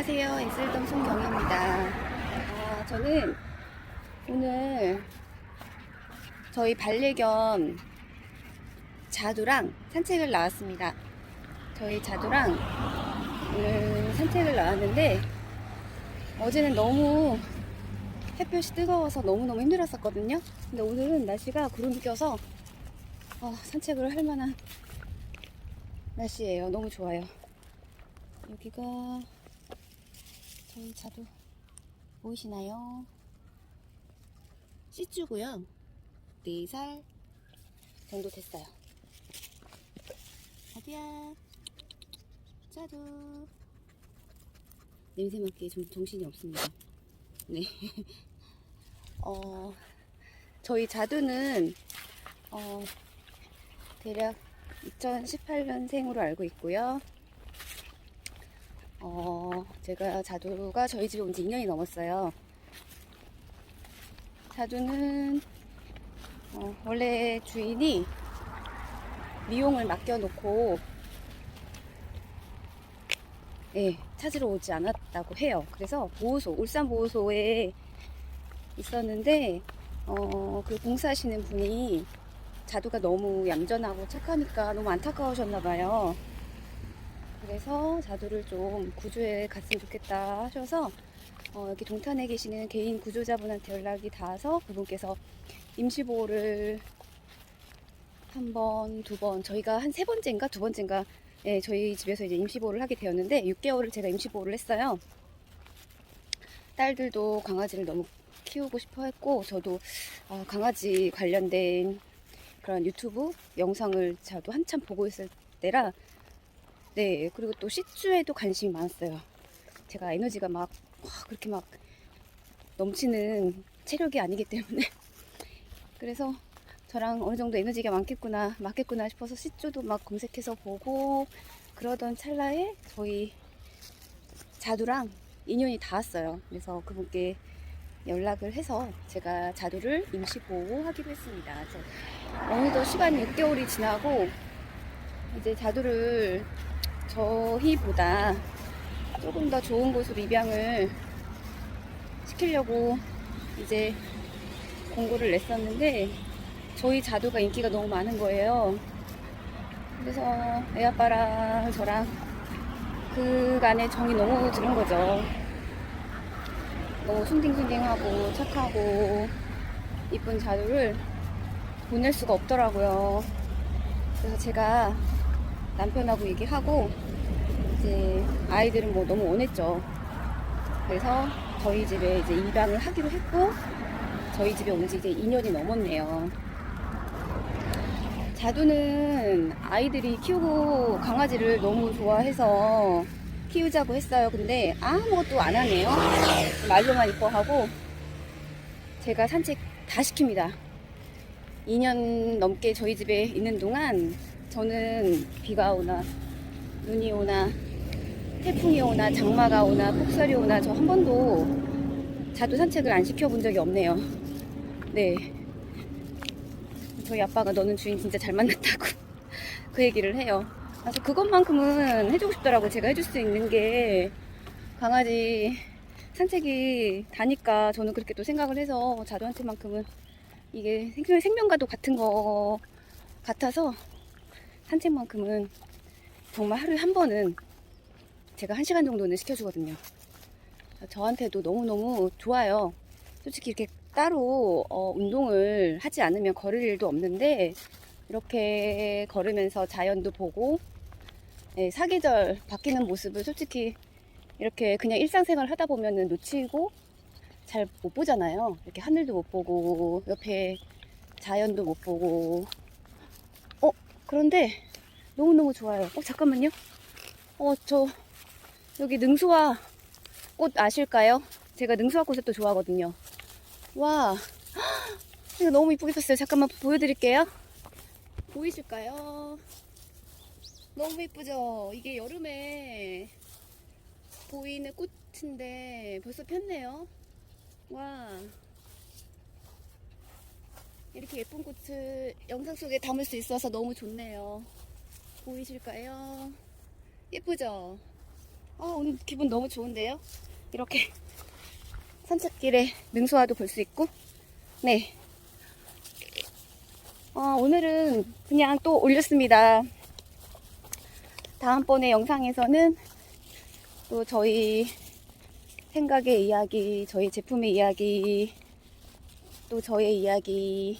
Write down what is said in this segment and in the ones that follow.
안녕하세요. 엑셀덤 송경입니다. 아, 저는 오늘 저희 반려견 자두랑 산책을 나왔습니다. 저희 자두랑 오늘 산책을 나왔는데 어제는 너무 햇볕이 뜨거워서 너무너무 힘들었었거든요. 근데 오늘은 날씨가 구름이 껴서 어, 산책을 할 만한 날씨예요. 너무 좋아요. 여기가 저희 자두 보이시나요? 시쭈고요. 4살 정도 됐어요. 자두야. 자두. 냄새 맡기에 좀 정신이 없습니다. 네. 어, 저희 자두는, 어, 대략 2018년생으로 알고 있고요. 어, 제가 자두가 저희 집에 온 지 2년이 넘었어요. 자두는, 어, 원래 주인이 미용을 맡겨놓고, 예, 찾으러 오지 않았다고 해요. 그래서 보호소, 울산 보호소에 있었는데, 어, 그 봉사하시는 분이 자두가 너무 얌전하고 착하니까 너무 안타까우셨나 봐요. 그래서 자두를 좀 구조해 갔으면 좋겠다 하셔서 어, 여기 동탄에 계시는 개인 구조자분한테 연락이 닿아서 그분께서 임시보호를 한 번, 두 번, 저희가 한 세 번째인가 두 번째인가 예, 저희 집에서 이제 임시보호를 하게 되었는데 6개월을 제가 임시보호를 했어요. 딸들도 강아지를 너무 키우고 싶어 했고 저도 아, 강아지 관련된 그런 유튜브 영상을 저도 한참 보고 있을 때라 네 그리고 또 시추에도 관심이 많았어요. 제가 에너지가 막 와, 그렇게 막 넘치는 체력이 아니기 때문에. 그래서 저랑 어느 정도 에너지가 많겠구나 맞겠구나 싶어서 시추도 막 검색해서 보고 그러던 찰나에 저희 자두랑 인연이 닿았어요. 그래서 그분께 연락을 해서 제가 자두를 임시 보호하기로 했습니다. 어느덧 시간이 6개월이 지나고 이제 자두를 저희보다 조금 더 좋은 곳으로 입양을 시키려고 이제 공고를 냈었는데 저희 자두가 인기가 너무 많은 거예요. 그래서 애아빠랑 저랑 그간에 정이 너무 드는 거죠. 너무 순딩순딩하고 착하고 이쁜 자두를 보낼 수가 없더라고요. 그래서 제가 남편하고 얘기하고 이제 아이들은 뭐 너무 원했죠. 그래서 저희 집에 이제 입양을 하기로 했고 저희 집에 온 지 이제 2년이 넘었네요. 자두는 아이들이 키우고 강아지를 너무 좋아해서 키우자고 했어요. 근데 아무것도 안 하네요. 말로만 이뻐하고 제가 산책 다 시킵니다. 2년 넘게 저희 집에 있는 동안 저는 비가 오나 눈이 오나 태풍이 오나 장마가 오나 폭설이 오나 저 한 번도 자두 산책을 안 시켜본 적이 없네요. 네. 저희 아빠가 너는 주인 진짜 잘 만났다고 그 얘기를 해요. 그래서 그것만큼은 해주고 싶더라고요. 제가 해줄 수 있는 게 강아지 산책이 다니까 저는 그렇게 또 생각을 해서 자두한테만큼은 이게 생명, 생명과도 같은 거 같아서 산책만큼은 정말 하루에 한 번은 제가 한 시간 정도는 시켜주거든요. 저한테도 너무너무 좋아요. 솔직히 이렇게 따로 어, 운동을 하지 않으면 걸을 일도 없는데 이렇게 걸으면서 자연도 보고 예, 사계절 바뀌는 모습을 솔직히 이렇게 그냥 일상생활 하다 보면은 놓치고 잘 못 보잖아요. 이렇게 하늘도 못 보고 옆에 자연도 못 보고 어 그런데 너무너무 좋아요. 어 잠깐만요. 어 저 여기 능수화 꽃 아실까요? 제가 능수화 꽃을 또 좋아하거든요. 와 이거 너무 이쁘게 폈어요. 잠깐만 보여드릴게요. 보이실까요? 너무 예쁘죠? 이게 여름에 보이는 꽃인데 벌써 폈네요. 와. 이렇게 예쁜 꽃을 영상 속에 담을 수 있어서 너무 좋네요. 보이실까요? 예쁘죠? 아, 오늘 기분 너무 좋은데요? 이렇게 산책길에 능수화도 볼 수 있고, 네. 어, 오늘은 그냥 또 올렸습니다. 다음번에 영상에서는 또 저희 생각의 이야기, 저희 제품의 이야기, 또 저의 이야기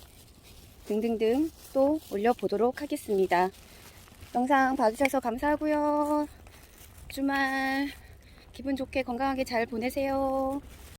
등등등 또 올려보도록 하겠습니다. 영상 봐주셔서 감사하고요. 주말 기분 좋게 건강하게 잘 보내세요.